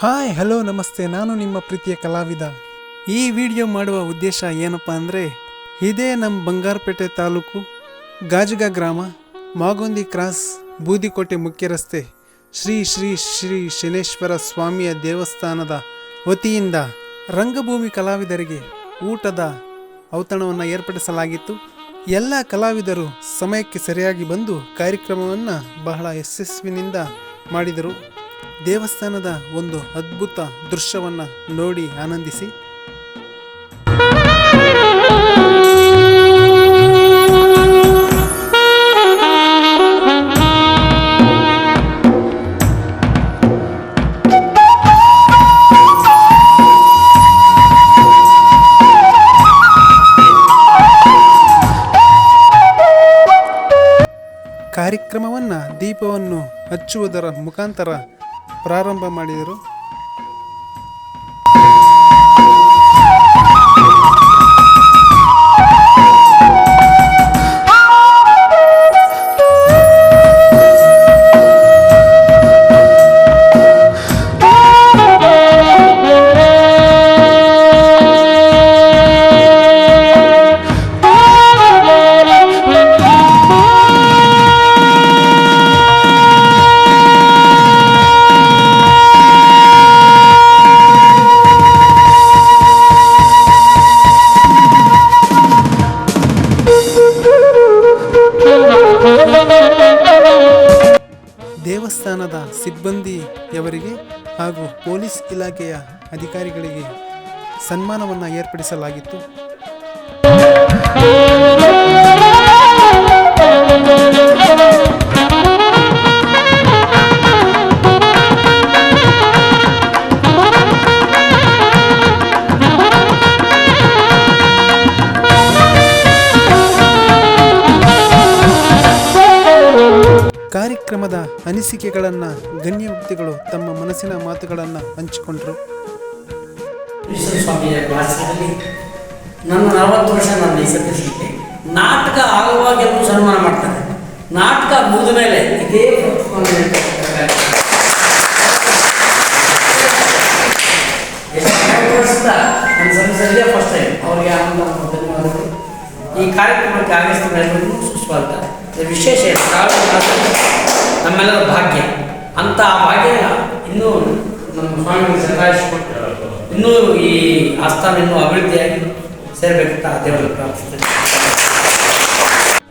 Hi, hello, ನಮಸ್ತೆ. ನಾನು ನಿಮ್ಮ ಪ್ರೀತಿಯ ಕಲಾವಿದ. ಈ ವಿಡಿಯೋ ಮಾಡುವ ಉದ್ದೇಶ ಏನಪ್ಪ ಅಂದರೆ, ಇದೇ ನಮ್ಮ ಬಂಗಾರಪೇಟೆ ತಾಲೂಕು, ಗಾಜುಗ ಗ್ರಾಮ, ಮಾಗೊಂದಿ ಕ್ರಾಸ್, ಬೂದಿಕೋಟೆ ಮುಖ್ಯ ರಸ್ತೆ ಶ್ರೀ ಶ್ರೀ ಶ್ರೀ ಶನೇಶ್ವರ ಸ್ವಾಮಿಯ ದೇವಸ್ಥಾನದ ವತಿಯಿಂದ ರಂಗಭೂಮಿ ಕಲಾವಿದರಿಗೆ ಊಟದ ಔತಣವನ್ನು ಏರ್ಪಡಿಸಲಾಗಿತ್ತು. ಎಲ್ಲ ಕಲಾವಿದರು ಸಮಯಕ್ಕೆ ಸರಿಯಾಗಿ ಬಂದು ಕಾರ್ಯಕ್ರಮವನ್ನು ಬಹಳ ಯಶಸ್ವಿನಿಂದ ಮಾಡಿದರು. ದೇವಸ್ಥಾನದ ಒಂದು ಅದ್ಭುತ ದೃಶ್ಯವನ್ನು ನೋಡಿ ಆನಂದಿಸಿ. ಕಾರ್ಯಕ್ರಮವನ್ನು ದೀಪವನ್ನು ಹಚ್ಚುವುದರ ಮುಖಾಂತರ ಪ್ರಾರಂಭ ಮಾಡಿದರು. ದೇವಸ್ಥಾನದ ಸಿಬ್ಬಂದಿಯವರಿಗೆ ಹಾಗೂ ಪೊಲೀಸ್ ಇಲಾಖೆಯ ಅಧಿಕಾರಿಗಳಿಗೆ ಸನ್ಮಾನವನ್ನು ಏರ್ಪಡಿಸಲಾಗಿತ್ತು. ಕಾರ್ಯಕ್ರಮದ ಅನಿಸಿಕೆಗಳನ್ನು ಗಣ್ಯ ವ್ಯಕ್ತಿಗಳು ತಮ್ಮ ಮನಸ್ಸಿನ ಮಾತುಗಳನ್ನು ಹಂಚಿಕೊಂಡರು. ನನ್ನ ನಲವತ್ತು ವರ್ಷ ನಾನು ಈ ಸದಸ್ಯಕ್ಕೆ ನಾಟಕ ಆಗುವಾಗ ಎಲ್ಲರೂ ಸನ್ಮಾನ ಮಾಡ್ತಾರೆ. ನಾಟಕ ಮುಗಿದ ಮೇಲೆ ಇದೇ ವರ್ಷದ ನನ್ನ ಫಸ್ಟ್ ಟೈಮ್ ಅವರಿಗೆ ಈ ಕಾರ್ಯಕ್ರಮಕ್ಕೆ ಆಗಮಿಸಿದ ಎಲ್ಲರಿಗೂ ಸುಸ್ವಾಗತ. ವಿಶೇಷ ನಮ್ಮೆಲ್ಲರ ಭಾಗ್ಯ. ಅಂತ ಆ ಭಾಗ್ಯ ಇನ್ನೂ ನಮ್ಮ ಸ್ವಾಮಿ ಸಂಗಾಯಿಸಿಕೊಟ್ಟು ಇನ್ನೂ ಈ ಆಸ್ಥಾನ ಇನ್ನೂ ಅಭಿವೃದ್ಧಿಯಾಗಿ ಸೇರಬೇಕಂತ ದೇವರಲ್ಲಿ ಪ್ರಾರ್ಥಿಸ್ತೇನೆ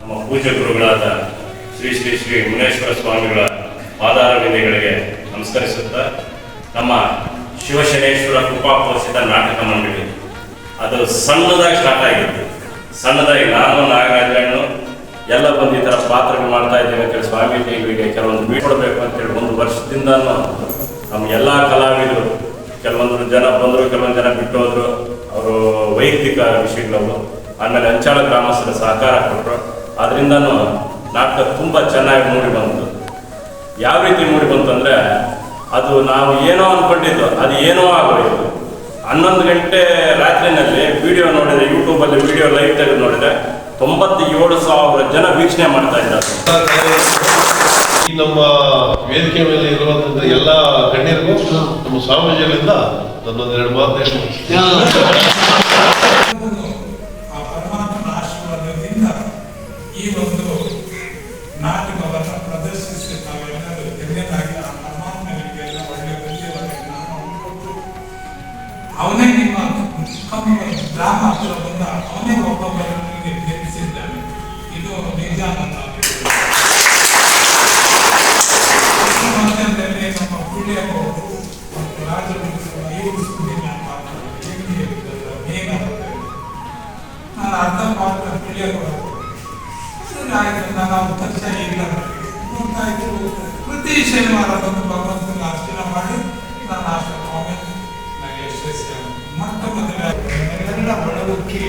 ನಮ್ಮ ಪೂಜ್ಯ ಗುರುಗಳಾದ ಶ್ರೀ ಶ್ರೀ ಶ್ರೀ ಮುನೇಶ್ವರ ಸ್ವಾಮಿಗಳ ಪಾದಾರವಿಂದಗಳಿಗೆ ನಮಸ್ಕರಿಸುತ್ತಾ, ನಮ್ಮ ಶಿವಶನೇಶ್ವರ ಕೃಪಾಪೋಷಿತ ನಾಟಕ ಮಂಡಳಿ. ಅದು ಸಣ್ಣದಾಗಿ ಸ್ಟಾರ್ಟ್ ಆಗಿತ್ತು ಸಣ್ಣದಾಗಿ ನಾನು ನಾಗರಾಜಣ್ಣು ಎಲ್ಲ ಬಂದು ಈ ಥರ ಪಾತ್ರಗಳು ಮಾಡ್ತಾ ಇದ್ದೇವೆ ಅಂತೇಳಿ ಸ್ವಾಮೀಜಿಗಳಿಗೆ ಕೆಲವೊಂದು ಬೀಳ್ಕೊಡ್ಬೇಕು ಅಂತೇಳಿ ಒಂದು ವರ್ಷದಿಂದ ನಮ್ಮ ಎಲ್ಲ ಕಲಾವಿದರು, ಕೆಲವೊಂದು ಜನ ಬಂದರು, ಕೆಲವೊಂದು ಜನ ಬಿಟ್ಟು ಹೋದರು. ಅವರು ವೈಯಕ್ತಿಕ ವಿಷಯಗಳವು, ಆಮೇಲೆ ಅಂಚಾಳ ಗ್ರಾಮಸ್ಥರ ಸಹಕಾರ ಕೊಟ್ಟರು. ಅದರಿಂದ ನಾಟಕ ತುಂಬ ಚೆನ್ನಾಗಿ ಮೂಡಿ ಬಂತು. ಯಾವ ರೀತಿ ಮೂಡಿ ಬಂತು ಅಂದ್ರೆ, ಅದು ನಾವು ಏನೋ ಅಂದ್ಕೊಂಡಿದ್ದು ಅದು ಏನೋ ಆಗೋಯ್ತು. ಹನ್ನೊಂದು ಗಂಟೆ ರಾತ್ರಿನಲ್ಲಿ ವಿಡಿಯೋ ನೋಡಿದರೆ ಯೂಟ್ಯೂಬಲ್ಲಿ ವಿಡಿಯೋ ಲೈವ್ ತೆಗೆದು ನೋಡಿದ್ರೆ ತೊಂಬತ್ತೇಳು ಸಾವಿರ ಜನ ವೀಕ್ಷಣೆ ಮಾಡ್ತಾ ಇದ್ದಾರೆ. ಈ ನಮ್ಮ ವೇದಿಕೆ ಮೇಲೆ ಇರುವಂತಹ ಎಲ್ಲ ಗಣ್ಯರಿಗೂ ನಮ್ಮ ಸ್ವಾಮೀಜಿಗಳಿಂದ ನನ್ನೊಂದೆರಡು ಮಾತು ನಾನು ಅರ್ಧ ಪಾತ್ರ ಆಯ್ತು ನಾನು ತಕ್ಷಣ ಇಲ್ಲ ಗೊತ್ತಾಯ್ತು ಪ್ರತಿ ಶನಿವಾರ ಬಂದು ಭಗವಂತನ ಅರ್ಚನೆ ಮಾಡಿ ನನ್ನ ಆಶ್ರಮ ನನಗೆ ಯಶಸ್ವಿ ಮೊಟ್ಟ ಮೊದಲ ಎಲ್ಲ ಒಳಗೊಕ್ಕಿ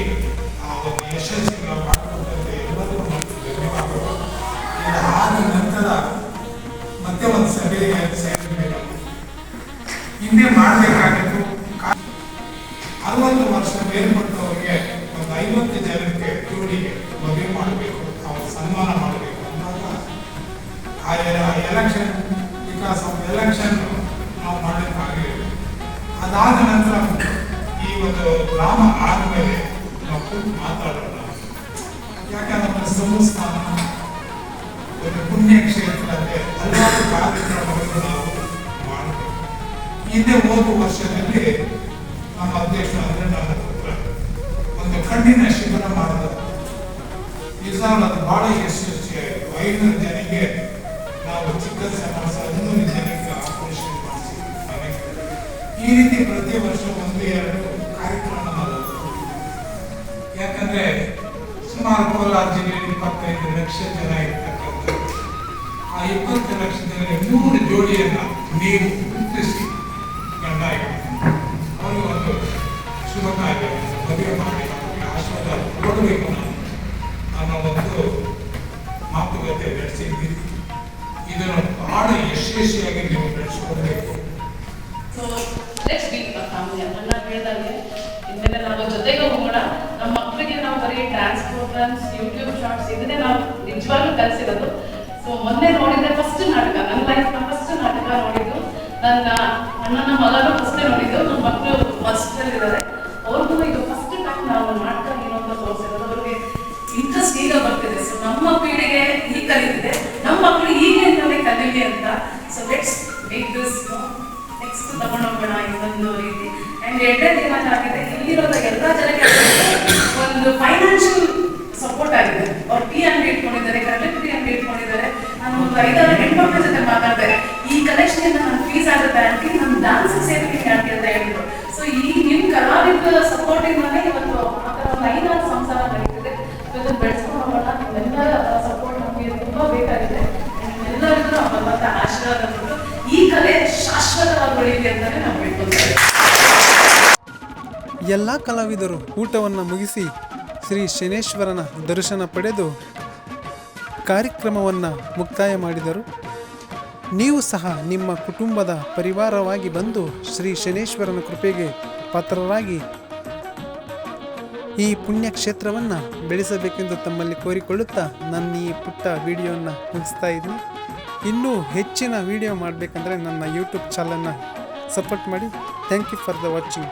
ಆ ಒಂದು ಯಶಸ್ಸಿನ ಮಾಡಿಕೊಂಡಂತೆ ಎಲ್ಲರಿಗೂ ಮತ್ತು ಮತ್ತೆ ಒಂದು ಸಭೆ ಹಿಂದೆ ಮಾಡಬೇಕಾಗಿತ್ತು. ಅರವತ್ತು ವರ್ಷ ಮೇಲ್ಪಟ್ಟವರಿಗೆ ಒಂದು ಐವತ್ತು ಜನಕ್ಕೆ ಜೋಡಿಗೆ ಮದುವೆ ಮಾಡಬೇಕು, ಅವ್ರ ಸನ್ಮಾನ ಮಾಡಬೇಕು ಅಂದಾಗ ಆ ಎಲೆಕ್ಷನ್ ಬಿಕಾಸ್ ಆಫ್ ಎಲೆಕ್ಷನ್ ನಾವು ಮಾಡಲಿಕ್ಕಾಗಲಿಲ್ಲ ಅದಾದ ನಂತರ ಈ ಒಂದು ಗ್ರಾಮ ಆದಮೇಲೆ ನಾವು ಮಾತಾಡೋಣ. ಯಾಕಂದ್ರೆ ಸಂಸ್ಥಾನ ಹಿಂದೆ ಹೋಗುವ ವರ್ಷದಲ್ಲಿ ನಮ್ಮ ಅಧ್ಯಕ್ಷ ಒಂದು ಕಣ್ಣಿನ ಶಿಬಿರ ಮಾಡಿದ. ನಿಜವಾಗ್ಲೂ ಅದು ಬಹಳ ಯಶಸ್ವಿಯಾಯಿತು ಐನೂರು ಜನಕ್ಕೆ ನಾವು ಚಿಕಿತ್ಸೆ ಮಾಡಿಸಿ ಹದಿನೂರು ಜನಕ್ಕೆ ಆಪರೇಷನ್ ಮಾಡಿಸಿ ಈ ರೀತಿ ಪ್ರತಿ ವರ್ಷ ಒಂದು, ಎರಡು ಕಾರ್ಯಕ್ರಮ ಯಾಕಂದ್ರೆ ಸುಮಾರು ಕೋಲಾರ ಜಿಲ್ಲೆಯಲ್ಲಿ ಇಪ್ಪತ್ತೈದು ಲಕ್ಷ ಜನ ಇರ್ತಕ್ಕಂಥ ಆ ಇಪ್ಪತ್ತು ಲಕ್ಷದಲ್ಲಿ ಮೂರು ಜೋಡಿಯನ್ನ ನೀವು ಗುರುತಿಸಿ ಗಂಡ ಅವರಿಗೆ ಒಂದು ಶುಭ ಕಾರ್ಯ ಮದುವೆ ಮಾಡಿ ಅವರಿಗೆ ಆಶೀರ್ವಾದ ಕೊಡಬೇಕು ಅನ್ನೋ ಒಂದು ಮಾತುಕತೆ ನಡೆಸಿದ್ದೀವಿ ಇದನ್ನು ಬಹಳ ಯಶಸ್ವಿಯಾಗಿ ನೀವು ನಾವು ಜೊತೆಗೆ ಹೋಗೋಣ. ನಮ್ಮ ಮಕ್ಕಳಿಗೆ ನಾವು ಬರೀ ಡ್ಯಾನ್ಸ್ ಯೂಟ್ಯೂಬ್ ಶಾರ್ಟ್ಸ್ ಇದನ್ನೇ ನಾವು ನಿಜವಾಗ್ಲೂ ಕಲಿಸಿರೋದು. ಸೊ ಮೊನ್ನೆ ನೋಡಿದ್ರೆ ಫಸ್ಟ್ ನಾಟಕ, ನನ್ನ ಲೈಫ್ ತಗೊಂಡೋಗೋಣ ಇನ್ನೊಂದು ರೀತಿ. ಅಂಡ್ ಎರಡನೇ ಆಗಿದೆ ಇಲ್ಲಿರೋ ಎಲ್ಲ ಜನಕ್ಕೆ ಒಂದು ಫೈನಾನ್ಷಿಯಲ್ ಸಪೋರ್ಟ್ ಆಗಿದೆ. ಅವ್ರು ಟೀ ಅಂಗಡಿ ಇಟ್ಕೊಂಡಿದ್ದಾರೆ ಕರೆಕ್ಟ್ ಟೀ ಅಂಗಡಿ ಇಟ್ಕೊಂಡಿದ್ದಾರೆ. ನಾನು ಒಂದು ಐದಾರು ಹೆಣ್ಮಕ್ಳ ಜೊತೆ ಮಾತಾಡ್ದೆ. ಈ ಕಲೆಕ್ಷನ್ ನಾನು ಫೀಸ್ ಆಗುತ್ತೆ ಆಂಟಿ ನಮ್ಮ ಡಾನ್ಸ್ ಸೇರ್ತೀನಿ ಆಂಟಿ ಅಂತ ಹೇಳಿದ್ರು ಸೊ ಈ ನಿಮ್ ಕಲಾವಿದ ಸಪೋರ್ಟಿಂಗ್ ಮನೆ ಇವತ್ತು ಆ ಥರ ಒಂದು ಐದಾರು ಸಂಸಾರ ನಡೀತಿದೆ ಇದನ್ನು ಬೆಳೆಸ್ಕೊಂಡು ಹೋಗೋಣ ನಿಮ್ಮೆಲ್ಲರ ಸಪೋರ್ಟ್ ನಮಗೆ ತುಂಬಾ ಬೇಕಾಗಿದೆ ಎಲ್ಲರಿಗೂ ಭಗವಂತ ಆಶೀರ್ವಾದ ಕೊಟ್ಟು ಈ ಕಲೆ ಶಾಶ್ವತವಾಗಿ ಉಳಿಲಿ ಅಂತಾನೆ ನಾವು ಬೇಡ್ಕೊಳ್ತೇವೆ ಎಲ್ಲ ಕಲಾವಿದರು ಊಟವನ್ನು ಮುಗಿಸಿ ಶ್ರೀ ಶನೇಶ್ವರನ ದರ್ಶನ ಪಡೆದು ಕಾರ್ಯಕ್ರಮವನ್ನು ಮುಕ್ತಾಯ ಮಾಡಿದರು. ನೀವು ಸಹ ನಿಮ್ಮ ಕುಟುಂಬದ ಪರಿವಾರವಾಗಿ ಬಂದು ಶ್ರೀ ಶನೇಶ್ವರನ ಕೃಪೆಗೆ ಪಾತ್ರರಾಗಿ ಈ ಪುಣ್ಯಕ್ಷೇತ್ರವನ್ನು ಬೆಳೆಸಬೇಕೆಂದು ತಮ್ಮಲ್ಲಿ ಕೋರಿಕೊಳ್ಳುತ್ತಾ ನನ್ನ ಈ ಪುಟ್ಟ ವಿಡಿಯೋವನ್ನು ಮುಗಿಸ್ತಾ ಇದ್ದೀನಿ. ಇನ್ನೂ ಹೆಚ್ಚಿನ ವಿಡಿಯೋ ಮಾಡಬೇಕಂದ್ರೆ ನನ್ನ ಯೂಟ್ಯೂಬ್ ಚಾನಲನ್ನು ಸಪೋರ್ಟ್ ಮಾಡಿ. Thank you for the watching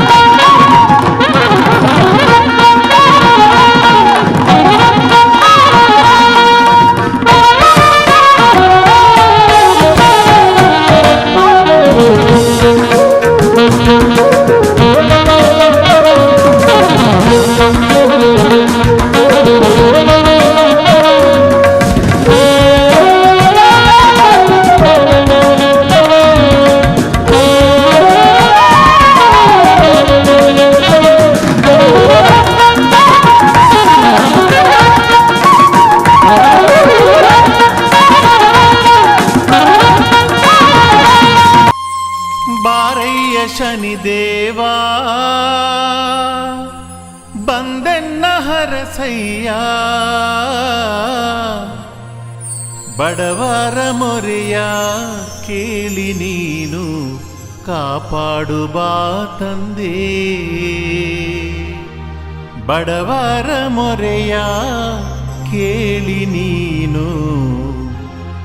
ಶನಿದೇವಾ ಬಂದೆನ್ನ ಹರಸಯ್ಯ. ಬಡವರ ಮೊರೆಯ ಕೇಳಿ ನೀನು ಕಾಪಾಡು ಬಾ ತಂದೆ. ಬಡವರ ಮೊರೆಯ ಕೇಳಿ ನೀನು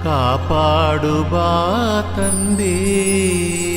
ಕಾಪಾಡು ಬಾ ತಂದೆ.